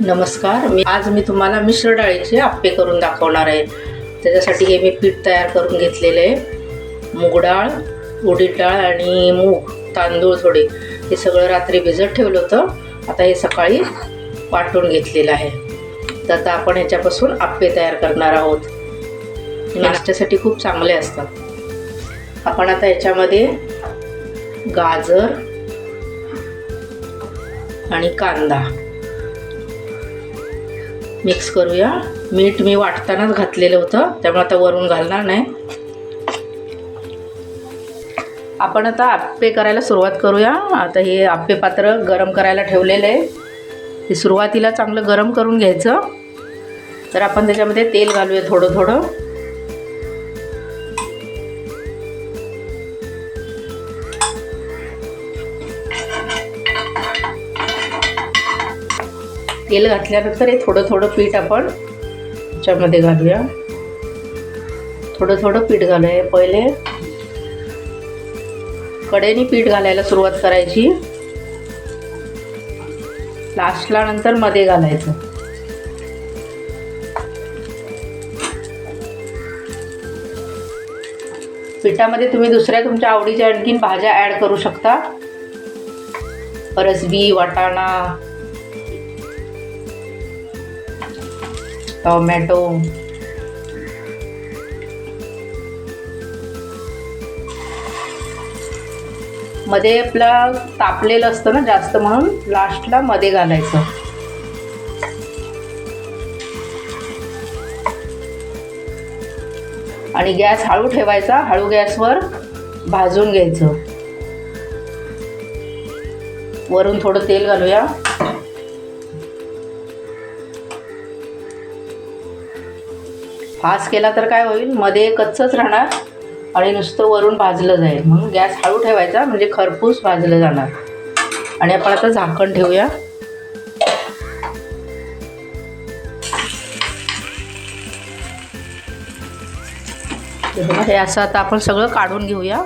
नमस्कार. मी आज मी तुम्हाला मिश्र डाळीचे आप्पे करून दाखवणार आहे. त्याच्यासाठी हे मी पीठ तयार करून घेतलेले आहे. मूग डाळ उडीद डाळ आणि मूग तांदूळ थोडे. हे सगळं रात्री भिजत ठेवलं होतं. आता हे सकाळी वाटून घेतलेलं आहे. तर आता आपण ह्याच्यापासून आप्पे तयार करणार आहोत. नाश्त्यासाठी खूप चांगले असतात. आपण आता याच्यामध्ये गाजर आणि कांदा मिक्स करूया. मीठ मी वाटतानाच घातलेलं होतं त्यामुळे आता वरून घालणार नाही. आपण आता आप्पे करायला सुरुवात करूया. आता हे आप्पे पात्र गरम करायला ठेवलेलं आहे. हे सुरुवातीला चांगलं गरम करून घ्यायचं. तर आपण त्याच्यामध्ये तेल घालूया थोडं थोडं तेल घातल्यानंतर हे थोडं थोडं पीठ आपण त्याच्यामध्ये घालूया. थोडं थोडं पीठ घालूया. पहिले कडेने पीठ घालायला सुरुवात करायची. लास्टला नंतर मध्ये घालायचं. पिठामध्ये तुम्ही दुसऱ्या तुमच्या आवडीच्या आणखीन भाज्या ॲड करू शकता. परसबी वाटाणा टोमॅटो. मध्ये आपला तापलेलं असतं ना जास्त म्हणून लास्टला मध्ये घालायचं. आणि गॅस हळू ठेवायचा हळू गॅसवर भाजून घ्यायचं. वरून थोडं तेल घालूया. फास्ट केला तर काय होईल? मध्ये कच्चच राहणार आणि नुसतं वरून भाजलं जाईल. म्हणून गॅस हळू ठेवायचा म्हणजे खरपूस भाजलं जाणार. आणि आपण आता झाकण ठेवूया. हे असं आता आपण सगळं काढून घेऊया.